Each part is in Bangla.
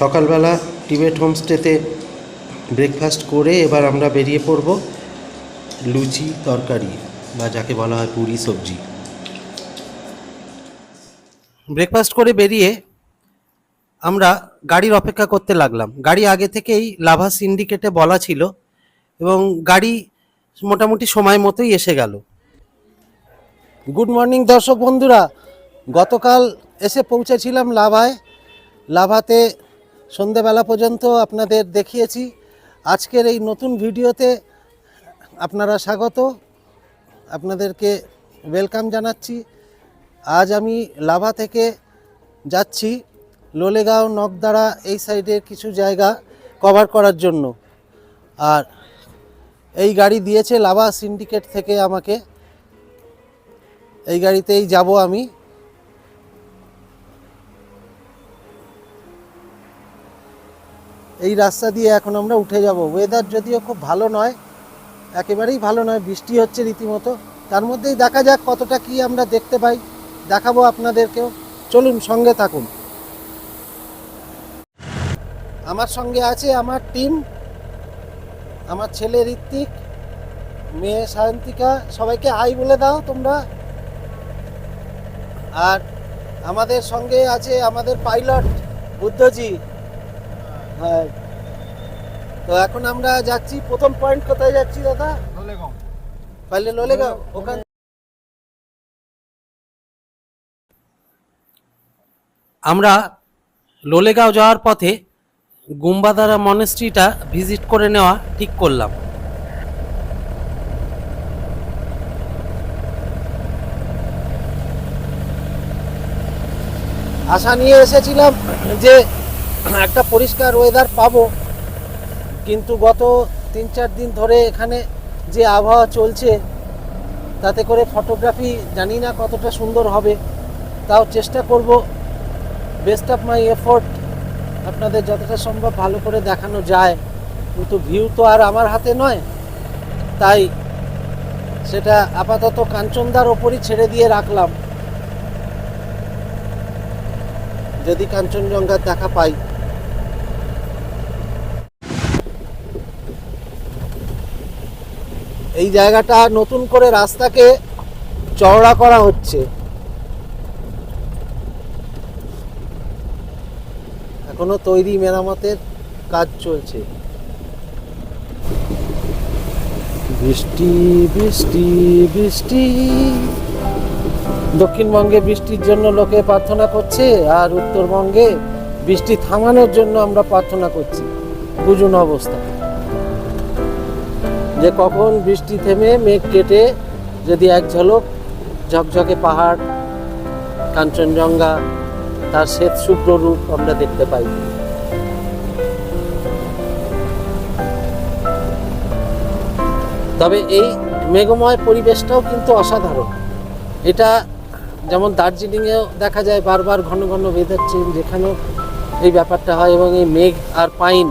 সকালবেলা টিবেট হোমস্টেতে ব্রেকফাস্ট করে এবার আমরা বেরিয়ে পড়ব লুচি, তরকারি বা যাকে বলা হয় পুরি সবজি। ব্রেকফাস্ট করে বেরিয়ে আমরা গাড়ির অপেক্ষা করতে লাগলাম। গাড়ি আগে থেকেই লাভা সিন্ডিকেটে বলা ছিল এবং গাড়ি মোটামুটি সময় মতোই এসে গেল। গুড মর্নিং দর্শক বন্ধুরা, গতকাল এসে পৌঁছেছিলাম লাভায়। লাভাতে সন্ধেবেলা পর্যন্ত আপনাদের দেখিয়েছি। আজকের এই নতুন ভিডিওতে আপনারা স্বাগত। আপনাদেরকে ওয়েলকাম জানাচ্ছি। আজ আমি লাভা থেকে যাচ্ছি লোলেগাঁও নকদাড়া এই সাইডের কিছু জায়গা কভার করার জন্য। আর এই গাড়ি দিয়েছে লাভা সিন্ডিকেট থেকে আমাকে। এই গাড়িতেই যাব আমি। এই রাস্তা দিয়ে এখন আমরা উঠে যাব। ওয়েদার যদিও খুব ভালো নয়, একেবারেই ভালো নয়, বৃষ্টি হচ্ছে রীতিমতো। তার মধ্যেই দেখা যাক কতটা কি আমরা দেখতে পাই। দেখাবো আপনাদেরকেও। চলুন, সঙ্গে থাকুন। আমার সঙ্গে আছে আমার টিম আমার ছেলে ঋত্বিক, মেয়ে সায়ন্তিকা, সবাইকে হাই বলে দাও তোমরা। আর আমাদের সঙ্গে আছে আমাদের পাইলট বুদ্ধজি। হ্যাঁ। তো এখন আমরা যাচ্ছি প্রথম পয়েন্ট কোথায় যাচ্ছি দাদা? পাইলে লোলেগাঁও ওখান আমরা লোলেগাঁও যাওয়ার পথে গুম্বাদারা মনেস্ট্রিটা ভিজিট করে নেওয়া ঠিক করলাম। আশা নিয়ে এসেছিলাম যে একটা পরিষ্কার ওয়েদার পাবো। কিন্তু গত তিন চার দিন ধরে এখানে যে আবহাওয়া চলছে, তাতে করে ফটোগ্রাফি জানি না কতটা সুন্দর হবে। তাও চেষ্টা করব বেস্ট অফ মাই এফোর্ট আপনাদের যতটা সম্ভব ভালো করে দেখানো যায়। কিন্তু ভিউ তো আর আমার হাতে নয়। তাই সেটা আপাতত কাঞ্চনদার ওপরই ছেড়ে দিয়ে রাখলাম। যদি কাঞ্চনজঙ্ঘার দেখা পাই। এই জায়গাটা নতুন করে রাস্তাকে চওড়া করা হচ্ছে। এখনও তৈরি মেরামতের কাজ চলছে। বৃষ্টি বৃষ্টি বৃষ্টি। দক্ষিণবঙ্গে বৃষ্টির জন্য লোকে প্রার্থনা করছে আর উত্তরবঙ্গে বৃষ্টি থামানোর জন্য আমরা প্রার্থনা করছি। বুঝুন অবস্থা। যে কখন বৃষ্টি থেমে মেঘ কেটে যদি এক ঝলক ঝকঝকে পাহাড়, কাঞ্চনজঙ্ঘা, তার শ্বেত শুভ্র রূপ আমরা দেখতে পাই। তবে এই মেঘময় পরিবেশটাও কিন্তু অসাধারণ। এটা যেমন দার্জিলিংয়েও দেখা যায় বারবার ঘন ঘন ওয়েদার চেঞ্জ যেখানেও এই ব্যাপারটা হয় এবং এই মেঘ আর পাইন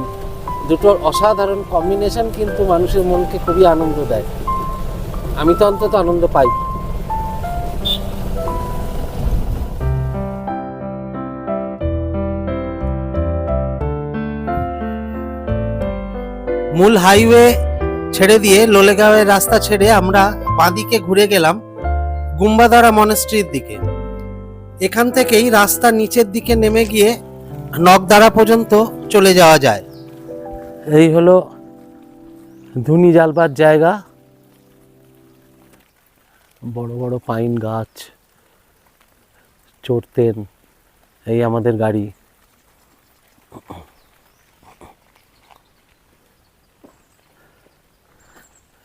দুটোর অসাধারণ কম্বিনেশন কিন্তু মানুষের মনকে খুবই আনন্দ দেয়। আমি তো অন্তত আনন্দ পাই। মূল হাইওয়ে ছেড়ে দিয়ে লোলেগাঁওয়ের রাস্তা ছেড়ে আমরা বাঁদিকে ঘুরে গেলাম গুম্বাদারা মনেস্ট্রির দিকে। এখান থেকেই রাস্তা নিচের দিকে নেমে গিয়ে নকদারা পর্যন্ত চলে যাওয়া যায়। এই হলো ধুনি জ্বালবার জায়গা। বড় বড় পাইন গাছ, চড়তেন, এই আমাদের গাড়ি।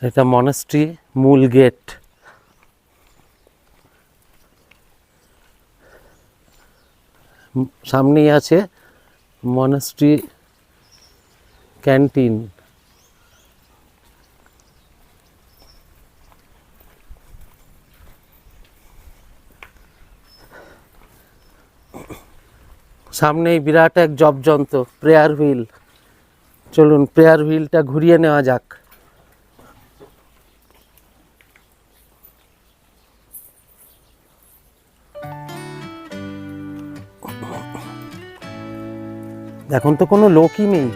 এটা মনেস্ট্রি মূল গেট। সামনেই আছে মনেস্ট্রি ক্যান্টিন। সামনেই বিরাট এক জবযন্ত্র, প্রেয়ার হুইল। চলুন, প্রেয়ার হুইলটা ঘুরিয়ে নেওয়া যাক। এখন তো কোনো লোকই নেই।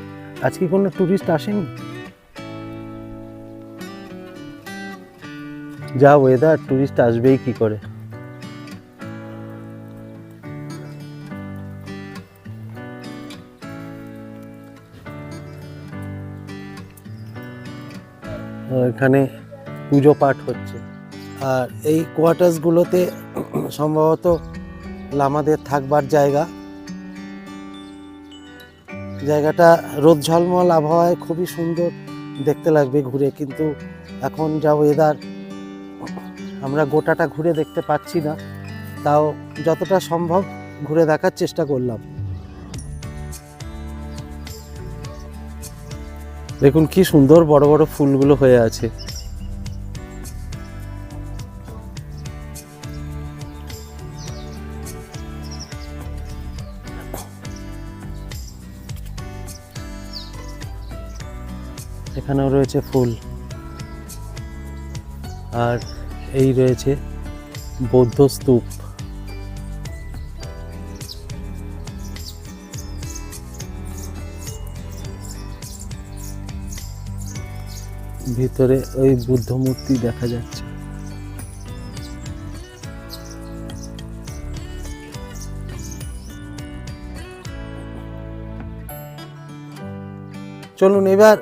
আজকে কোনো টুরিস্ট আসেনি? যা ওয়েদার টুরিস্ট আসবেই কি করে? এখানে পুজো পাঠ হচ্ছে। আর এই কোয়ার্টার্সগুলোতে সম্ভবত লামাদের থাকবার জায়গা। জায়গাটা রোদ ঝলমল, আবহাওয়ায় খুবই সুন্দর দেখতে লাগবে ঘুরে, কিন্তু এখন যা ওয়েদার আমরা গোটাটা ঘুরে দেখতে পাচ্ছি না। তাও যতটা সম্ভব ঘুরে দেখার চেষ্টা করলাম। দেখুন কি সুন্দর বড় বড় ফুলগুলো হয়ে আছে। এখানেও রয়েছে ফুল। আর এই রয়েছে বৌদ্ধ স্তূপ। ভিতরে ওই বুদ্ধ মূর্তি দেখা যাচ্ছে। চলুন এবার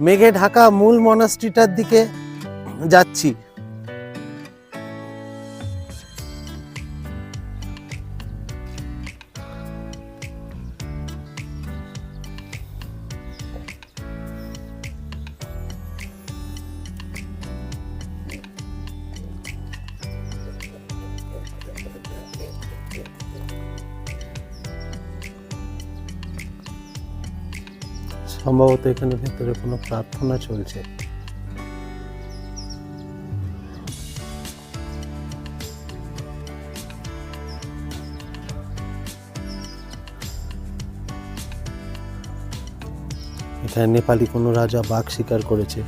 মেঘে ঢাকা মূল মনাস্ট্রিটার দিকে যাচ্ছি। সম্ভবত এখানে ভেতরে কোনো প্রার্থনা চলছে। এখানে নেপালি কোনো রাজা বাঘ শিকার করেছে।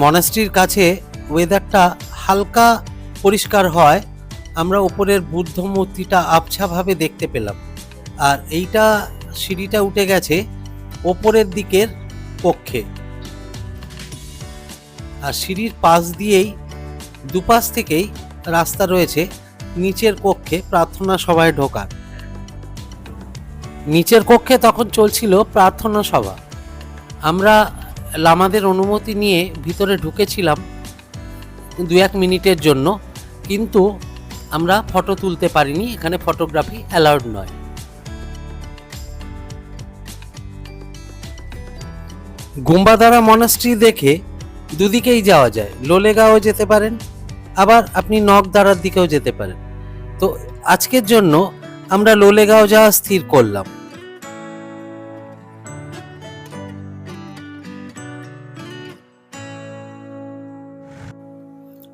মনাস্ট্রির কাছে ওয়েদারটা হালকা পরিষ্কার হয়, আমরা উপরের বুদ্ধ মূর্তিটা আবছাভাবে দেখতে পেলাম। আর এইটা সিঁড়িটা উঠে গেছে ওপরের দিকের কক্ষে। আর সিঁড়ির পাশ দিয়েই দুপাশ থেকেই রাস্তা রয়েছে নিচের কক্ষে প্রার্থনা সভায় ঢোকার। নিচের কক্ষে তখন চলছিল প্রার্থনা সভা। আমরা লামাদের অনুমতি নিয়ে ভিতরে ঢুকেছিলাম। দু এক মিনিটের জন্য, কিন্তু আমরা ফটো তুলতে পারিনি, এখানে ফটোগ্রাফি অ্যালাউড নয়। গুম্বাদারা মনাস্ট্রি দেখে দুদিকেই যাওয়া যায়। লোলেগাঁও যেতে পারেন, আবার আপনি নকদারার দিকেও যেতে পারেন। তো আজকের জন্য আমরা লোলেগাঁও যাওয়া স্থির করলাম।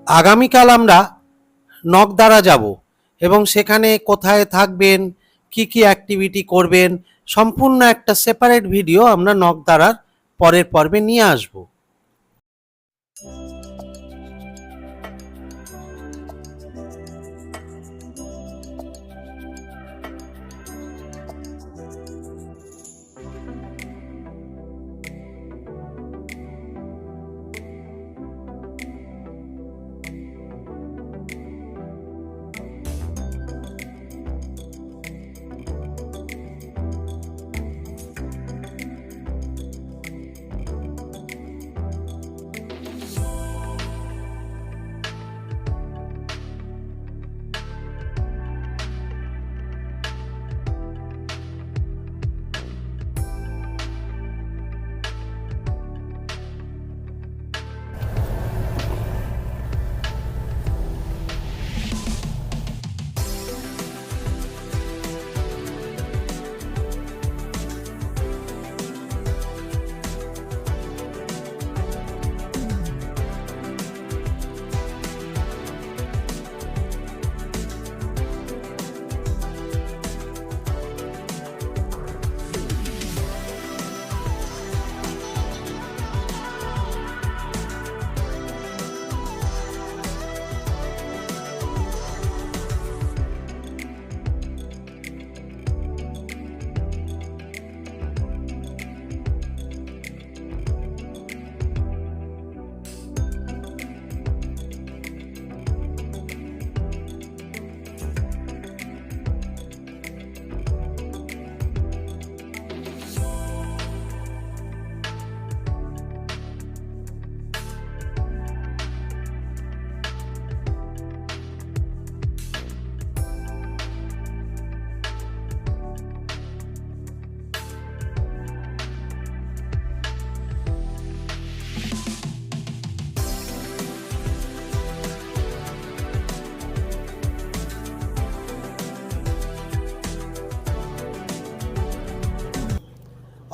আগামীকাল আমরা নকদারা যাব এবং সেখানে কোথায় থাকবেন, কি কি অ্যাক্টিভিটি করবেন, সম্পূর্ণ একটা সেপারেট ভিডিও আমরা নকদারার পরের পর্বে নিয়ে আসব।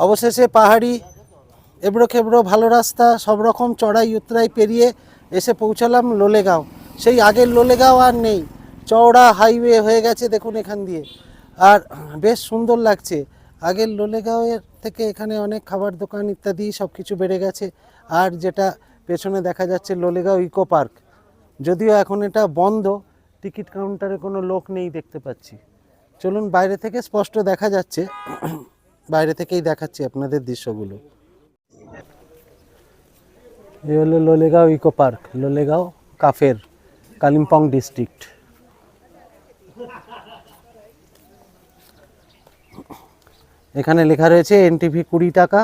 অবশেষে পাহাড়ি এবড়ো খেবড়ো ভালো রাস্তা, সব রকম চড়াই উতরাই পেরিয়ে এসে পৌঁছালাম লোলেগাঁও। সেই আগের লোলেগাঁও আর নেই, চওড়া হাইওয়ে হয়ে গেছে দেখুন এখান দিয়ে। আর বেশ সুন্দর লাগছে, আগের লোলেগাঁওয়ের থেকে এখানে অনেক খাবার দোকান ইত্যাদি সব কিছু বেড়ে গেছে। আর যেটা পেছনে দেখা যাচ্ছে লোলেগাঁও ইকো পার্ক, যদিও এখন এটা বন্ধ, টিকিট কাউন্টারে কোনো লোক নেই দেখতে পাচ্ছি। চলুন বাইরে থেকে স্পষ্ট দেখা যাচ্ছে। বাইরে থেকেই দেখাচ্ছি আপনাদের দৃশ্যগুলো। এই হলো লোলেগাঁও ইকো পার্ক, লোলেগাঁও কাফের, কালিম্পং ডিস্ট্রিক্ট। এখানে লেখা রয়েছে, এনটিভি কুড়ি টাকা,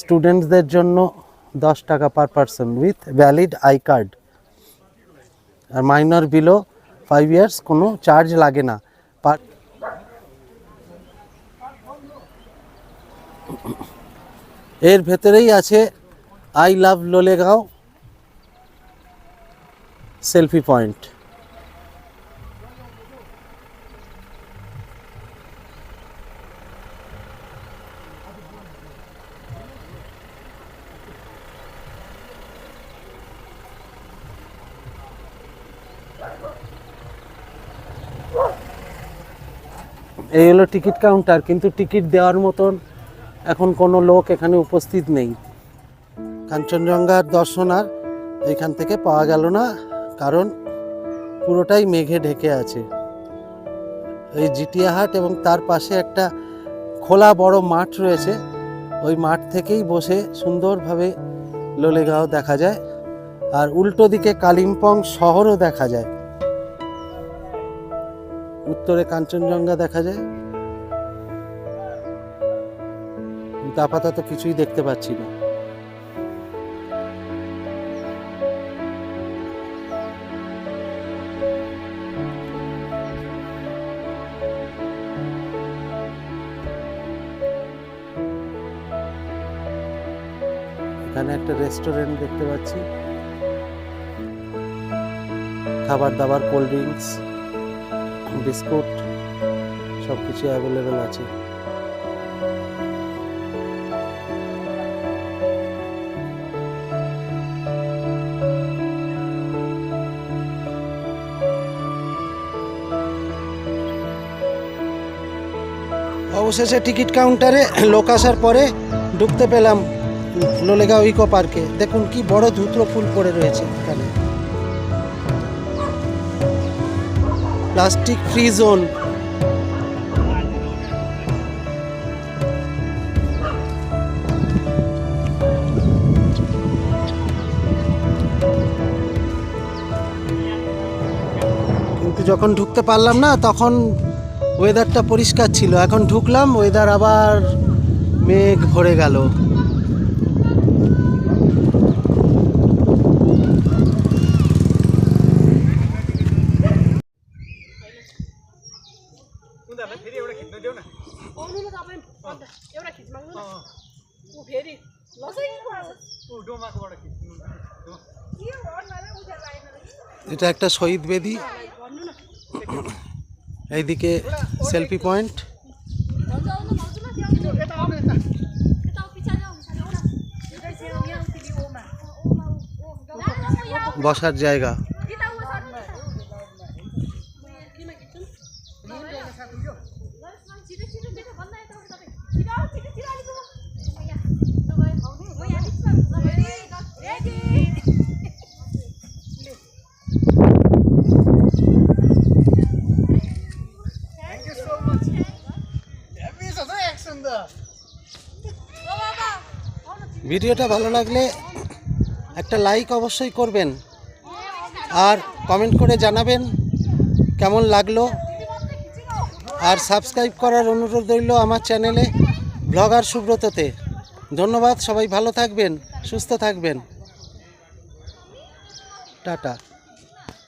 স্টুডেন্টসদের জন্য দশ টাকা per person with valid I card. R minor below five years, কোনো চার্জ লাগে না পার এর ভেতরেই আছে I love Lolegaon selfie point এই হলো টিকিট কাউন্টার কিন্তু টিকিট দেওয়ার মতন এখন কোনো লোক এখানে উপস্থিত নেই। কাঞ্চনজঙ্ঘার দর্শন আর এখান থেকে পাওয়া গেল না, কারণ পুরোটাই মেঘে ঢেকে আছে। এই জিটিয়া হাট এবং তার পাশে একটা খোলা বড় মাঠ রয়েছে, ওই মাঠ থেকেই বসে সুন্দরভাবে লোলেগাঁও দেখা যায় আর উল্টো দিকে কালিম্পং শহরও দেখা যায়। উত্তরে কাঞ্চনজঙ্ঘা দেখা যায়। কিন্তু আপাতত কিছুই দেখতে পাচ্ছি না। এখানে একটা রেস্টুরেন্ট দেখতে পাচ্ছি। খাবার দাবার কোল্ড ড্রিঙ্কস বিস্কুট সব কিছু অ্যাভেলেবেল আছে। অবশেষে টিকিট কাউন্টারে লোক আসার পরে ঢুকতে পেলাম লোলেগাঁও ইকো পার্কে। দেখুন কি বড় ধুত্র ফুল পড়ে রয়েছে এখানে। Plastic free zone. কিন্তু যখন ঢুকতে পারলাম না, তখন ওয়েদারটা পরিষ্কার ছিল, এখন ঢুকলাম ওয়েদার আবার মেঘ ভরে গেল। এটা একটা শহীদ বেদি। এইদিকে সেলফি পয়েন্ট। বসার জায়গা। ভিডিওটা ভালো লাগলে একটা লাইক অবশ্যই করবেন। আর কমেন্ট করে জানাবেন কেমন লাগল। আর সাবস্ক্রাইব করার অনুরোধ রইল আমার চ্যানেলে ব্লগার সুব্রততে। ধন্যবাদ, সবাই ভালো থাকবেন, সুস্থ থাকবেন। টাটা।